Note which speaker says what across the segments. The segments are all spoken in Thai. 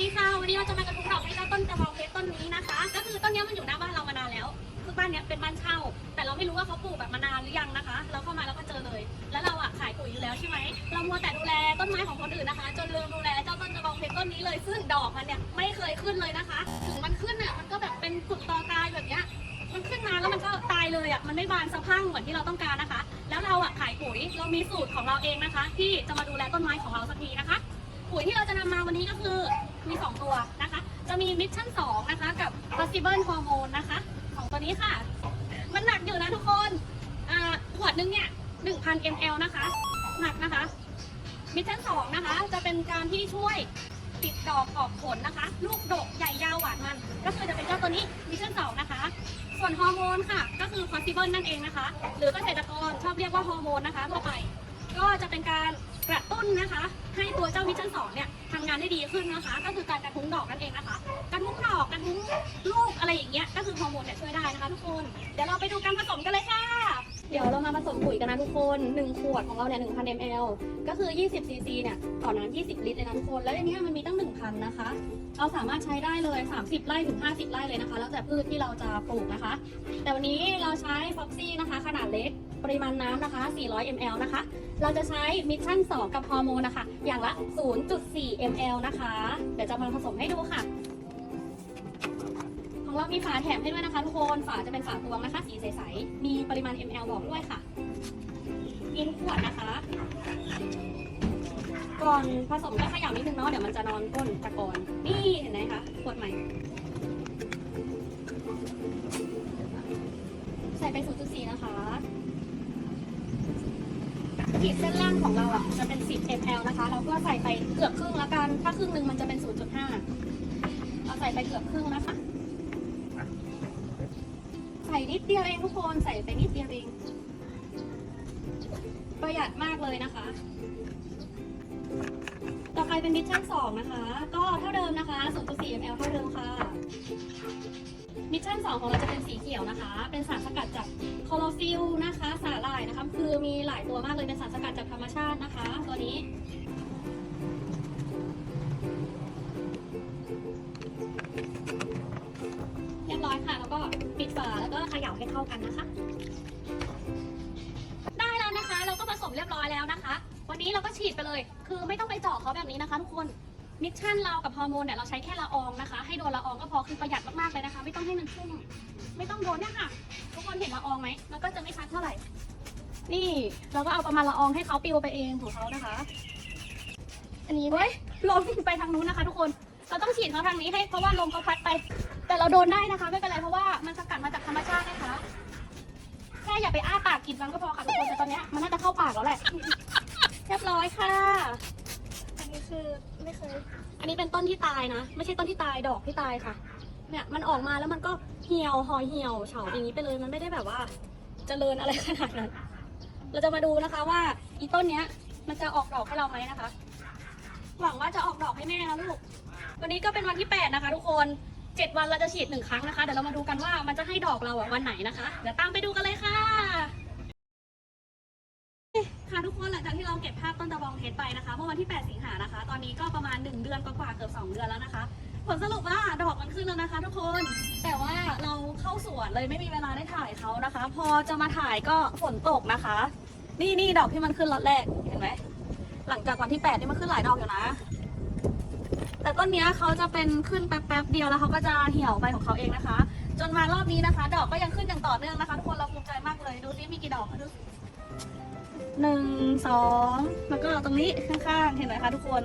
Speaker 1: ดีค่ะ วันนี้เราจะมากระทุ้งดอกให้เจ้าต้นกระบองเพชรต้นนี้นะคะ ก็คือต้นนี้มันอยู่หน้าบ้านเรามานานแล้ว คือบ้านเนี้ยเป็นบ้านเช่า แต่เราไม่รู้ว่าเขาปลูกแบบมานานหรือยังนะคะ เราเข้ามาแล้วก็เจอเลย แล้วเราอะขายปุ๋ยอยู่แล้วใช่ไหม เรามัวแต่ดูแลต้นไม้ของคนอื่นนะคะ จนลืมดูแลเจ้าต้นกระบองเพชรต้นนี้เลย ซึ่งดอกมันเนี่ยไม่เคยขึ้นเลยนะคะ ถึงมันขึ้นอะมันก็แบบเป็นกุดตอตายแบบเนี้ย มันขึ้นมาแล้วมันก็ตายเลยอะ มันไม่บานสะพั่งเหมือนที่เราต้องการนะคะ แล้วเราอะขายปุ๋ย เรามีสูตรของเราเองนะคะ ที่จะมาดูแลต้นไม้ของเราสักทีนะคะ ปุ๋ยที่เราจะนำมาวันนี้ก็คือมี 2 ตัวนะคะ จะมีมิชชั่น2นะคะกับ possible hormone นะคะของตัวนี้ค่ะ มันหนักอยู่นะทุกคนอ่าขวดนึงเนี่ย1,000 ml นะคะหนักนะคะมิชชั่น2นะคะ จะเป็นการที่ช่วยติดดอกออกผลนะคะ ลูกดกใหญ่ยาวหวานมัน ก็คือจะเป็นเจ้าตัวนี้มิชชั่น2นะคะ ส่วนฮอร์โมนค่ะ ก็คือ possible นั่นเองนะคะ หรือเกษตรกรชอบเรียกว่าฮอร์โมนนะคะทั่วไป ก็จะเป็นการ กระตุ้นนะคะ ให้ตัวเจ้าวิชั่นสองเนี่ยทำงานได้ดีขึ้นนะคะ ก็คือการกระทุ้งดอกนั่นเองนะคะกระทุ้งดอกกระทุ้งลูกอะไรอย่างเงี้ยก็คือฮอร์โมนเนี่ยช่วยได้นะคะทุกคน เดี๋ยวเราไปดูการผสมกันเลยค่ะ เดี๋ยวเรามาผสมปุ๋ยกันนะทุกคน1ขวดของเราเนี่ย1,000 ml ก็คือ 20 cc เนี่ยต่อน้ำ20 ลิตรเลยนะทุกคน แล้วในนี้มันมีตั้ง 1,000 นะคะ เราสามารถใช้ได้เลย 30 ไร่ถึง 50 ไร่เลยนะคะ แล้วแต่พืชที่เราจะปลูกนะคะ แต่วันนี้เราใช้ฟ็อกซี่นะคะ ขนาดเล็ก ปริมาณน้ำนะคะ 400 ml นะคะ เราจะใช้มิชชั่น 2 กับฮอร์โมนนะคะ อย่างละ 0.4 ml นะคะ เดี๋ยวจะมาผสมให้ดูค่ะ ของเรามีฝาแถมให้ด้วยนะคะทุกคน ฝาจะเป็นฝาตวงนะคะ สีใสๆ มีปริมาณ ml บอกด้วยค่ะกินขวดนะคะ ก่อนผสมก็ขย่านิดนึงเนาะ เดี๋ยวมันจะนอนก้นตะกอน นี่เห็นไหมคะ ขวดใหม่ ใส่ไป 0.4 นะคะขีดเส้นล่างของเราอะจะเป็น 10 ml นะคะ เราก็ใส่ไปเกือบครึ่งละกัน ถ้าครึ่งหนึ่งมันจะเป็น 0.5 เราใส่ไปเกือบครึ่งนะคะ ใส่นิดเดียวเองทุกคนใส่ไปนิดเดียวเอง ประหยัดมากเลยนะคะ ต่อไปเป็นมิชชั่น2นะคะ ก็เท่าเดิมนะคะ 0.4 ml เท่าเดิมค่ะมิชชั่น2ของเราจะเป็นสีเขียวนะคะ เป็นสารสกัดจากคลอโรฟิลนะคะ สาหร่ายนะคะ คือมีหลายตัวมากเลยเป็นสารสกัดจากธรรมชาตินะคะ ตัวนี้เรียบร้อยค่ะ ปิดฝาแล้วก็เขย่าให้เข้ากันนะคะ ได้แล้วนะคะ เราก็ผสมเรียบร้อยแล้วนะคะ วันนี้เราก็ฉีดไปเลย คือไม่ต้องไปเจาะเขาแบบนี้นะคะทุกคนมิชชั่นเรากับฮอร์โมนเนี่ยเราใช้แค่ละอองนะคะ ให้โดนละอองก็พอคือประหยัดมากๆเลยนะคะ ไม่ต้องให้มันชุ่มไม่ต้องโดนเนี่ยค่ะ ทุกคนเห็นละอองไหมมันก็จะไม่ชัดเท่าไหร่ นี่เราก็เอาประมาณละอองให้เขาปิวไปเองของเขานะคะ อันนี้เว้ยลมไปทางนู้นนะคะ ทุกคนเราต้องฉีดเขาทางนี้ให้เพราะว่าลมเขาพัดไป แต่เราโดนได้นะคะ ไม่เป็นไรเพราะว่ามันสก รรมชาตินะคะ แค่อย่าไปอ้าปากกินมันก็พอค่ะทุกคนแต่ตอนเนี้ยมันน่าจะเข้าปากแล้วแหละ เรียบร้อยค่ะ
Speaker 2: อันนี้คือไม่เคย
Speaker 1: อันนี้เป็นต้นที่ตายนะ ไม่ใช่ต้นที่ตายดอกที่ตายค่ะ เนี่ยมันออกมาแล้วมันก็เหี่ยวหอยเหี่ยวเฉาอย่างนี้ไปเลยมันไม่ได้แบบว่า เจริญอะไรขนาดนั้น เราจะมาดูนะคะว่าอีต้นเนี้ย มันจะออกดอกให้เราไหมนะคะ หวังว่าจะออกดอกให้แม่นะลูก วันนี้ก็เป็นวันที่ 8 นะคะ ทุกคน เจ็ดวันเราจะฉีดหนึ่งครั้งนะคะ เดี๋ยวเรามาดูกันว่ามันจะให้ดอกเราอะวันไหนนะคะ เดี๋ยวตามไปดูกันเลยค่ะ ค่ะทุกคนหลังจากที่เราเก็บภาพต้นตะบองเพชรไปนะคะ เมื่อวันที่ 8 สิงหานะคะ ตอนนี้ก็ประมาณ 1 เดือนกว่าๆเกือบ2 เดือนแล้วนะคะ ผลสรุปว่าดอกมันขึ้นแล้วนะคะ ทุกคน แต่ว่าเราเข้าสวนเลยไม่มีเวลาได้ถ่ายเขานะคะ พอจะมาถ่ายก็ฝนตกนะคะ นี่นี่ดอกที่มันขึ้นล็อตแรก เห็นไหม หลังจากวันที่ 8 นี่มันขึ้นหลายดอกอยู่นะ แต่ต้นเนี้ยเขาจะเป็นขึ้นแป๊บๆเดียวแล้วเขาก็จะเหี่ยวไปของเขาเองนะคะ จนมารอบนี้นะคะ ดอกก็ยังขึ้นอย่างต่อเนื่องนะคะทุกคนเราภูมิใจมากเลยดูซิมีกี่ดอกดูหนึ่งสองแล้วก็ตรงนี้ข้างๆเห็นไหมคะทุกคน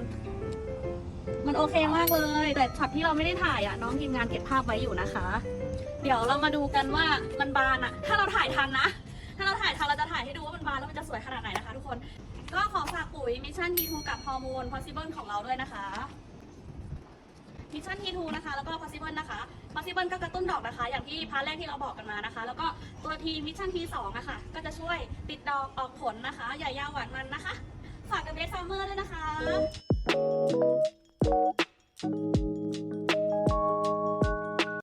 Speaker 1: มันโอเคมากเลย แต่ช็อตที่เราไม่ได้ถ่ายอะน้องทีมงานเก็บภาพไว้อยู่นะคะ เดี๋ยวเรามาดูกันว่ามันบานอะ ถ้าเราถ่ายทันนะ ถ้าเราถ่ายทันเราจะถ่ายให้ดูว่ามันบานแล้วมันจะสวยขนาดไหนนะคะ ทุกคน ก็ขอฝากปุ๋ยมิชชั่นทีทูกับฮอร์โมน possible ของเราด้วยนะคะ มิชชั่นทีทูนะคะ แล้วก็ possible นะคะ possible ก็กระตุ้นดอกนะคะ อย่างที่พาร์ทแรกที่เราบอกกันมานะคะ แล้วก็ตัวทีมิชชั่นทีสองนะคะ ก็จะช่วยติดดอกออกผลนะคะใหญ่ยาวหวานมันนะคะ ฝากกับเบสซัมเมอร์ด้วยนะคะ